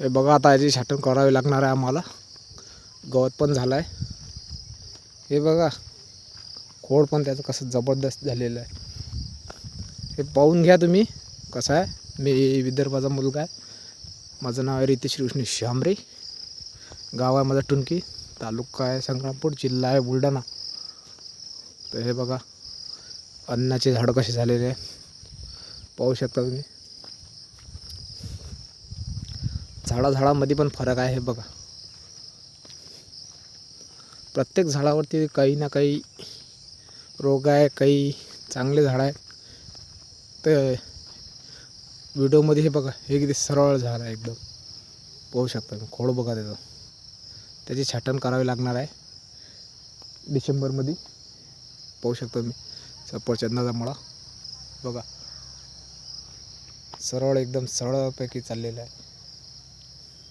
हे बघा आता याची छाटण करावी लागणार आहे आम्हाला. गवत पण झालं आहे हे बघा. खोड पण त्याचं कसं जबरदस्त झालेलं आहे. हे पाहून घ्या तुम्ही कसं आहे. मी विदर्भाचा मुलगा आहे. माझं नाव आहे रितेश कृष्ण शामरे गाव आहे माझं टुनकी. तालुका आहे संग्रामपूर. जिल्हा आहे बुलढाणा. तर हे बघा. अन्नाचे झाडं कसे झालेले आहे. पाहू शकता तुम्ही. झाडाझाडामध्ये पण फरक आहे हे बघा. प्रत्येक झाडावरती काही ना काही रोग आहे काही चांगले झाड आहे तर व्हिडिओमध्ये हे बघा हे किती सरळ झाड आहे एकदम. पाहू शकता मी खोड बघा त्याचं. त्याची छाटण करावी लागणार आहे. डिसेंबरमध्ये. पाहू शकता मी सफरचंदाचा मळा. बघा. सरळ एकदम सरळपैकी चाललेला आहे.